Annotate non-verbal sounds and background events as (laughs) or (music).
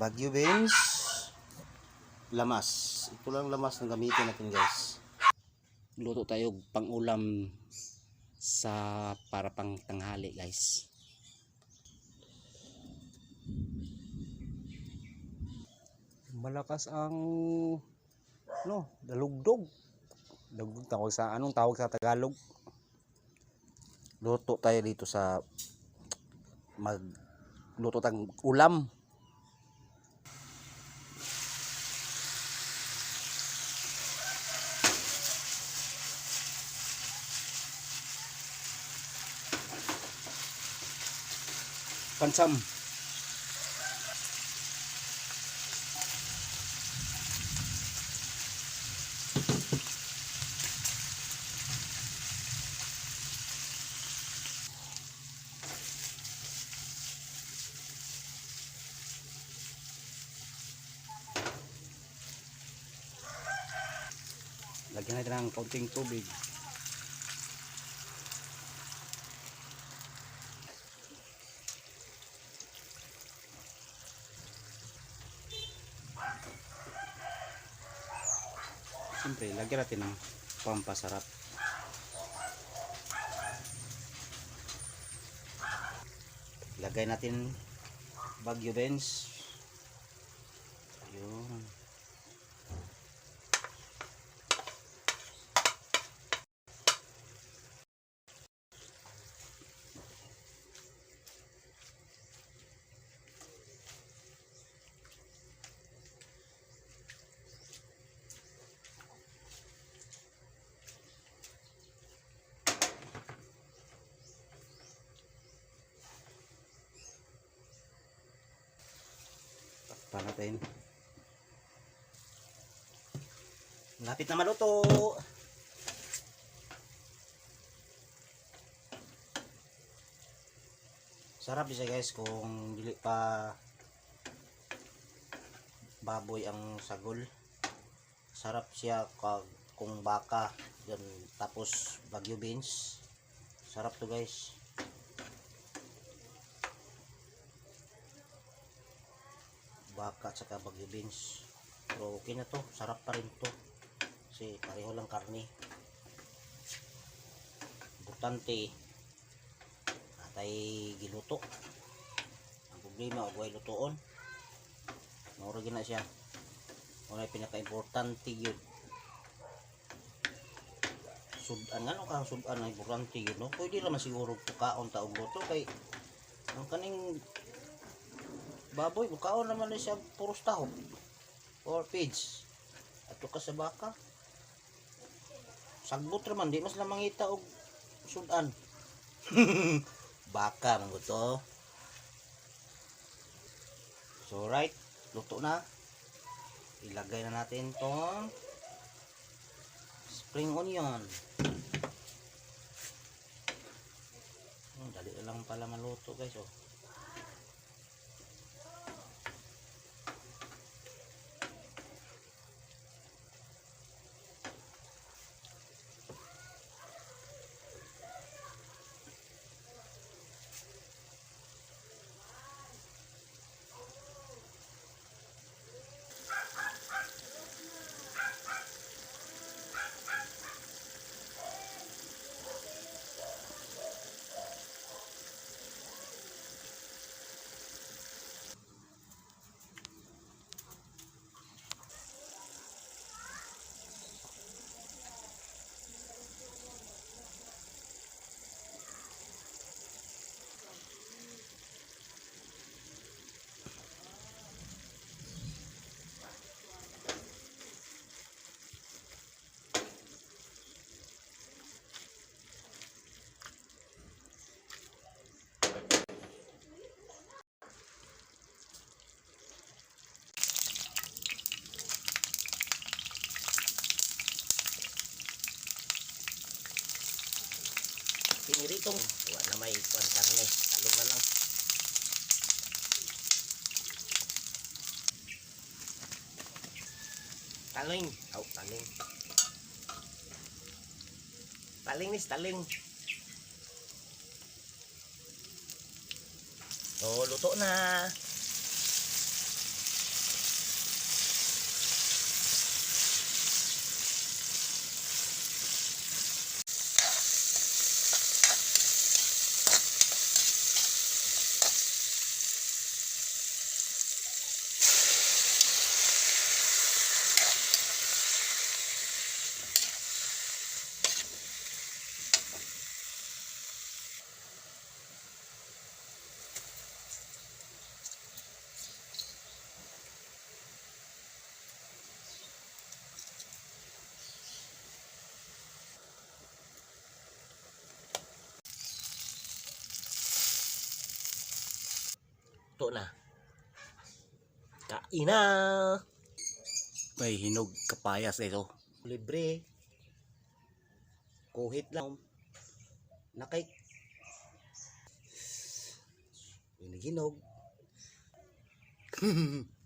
Baguio beans, lamas. Ito lang lamas na gamitin natin guys. Luto tayo pang-ulam sa para pang tanghali guys. Malakas ang no, dalugdog. Dalugdog tawag sa anong tawag sa Tagalog? Luto tayo dito sa mag luto tang ulam. Pansam. Lagyan natin ng kaunting tubig. Siyempre, lagyan natin ng pampasarap. Lagay natin bagyo beans. Ayun. Takpan natin. Lapit na maluto. Sarap siya guys kung dili pa baboy ang sagol. Sarap siya kung baka yan tapos bagyo beans. Sarap to guys. Baka at saka bagyo beans. Pero okay na to. Sarap pa rin to. Kasi pareho lang karne. Importante atay giluto. Ang problema o buhay lutoon maura na siya. Muna pinaka importante yun. Sudan ano ka sudan na importante yun no? pwede naman siguro pukaon taong luto kay ang kaning baboy bukaon naman na siya puros taho. Or pigs. Ato ka sa baka. Sagbot naman di mas na mangita og sudan. (laughs) Baka man to. So right luto na. Ilagay na natin tong spring onion. Hmm, dali lang pala maluto guys oh piniritong wala na may kuwan karne. Talong na lang. Taling. Oh taling. Taling nis taling. Oh luto na luto na. Kain na! May hinog kapayas ito. Libre. Kuhit lang. Nakay. Hinog. (laughs)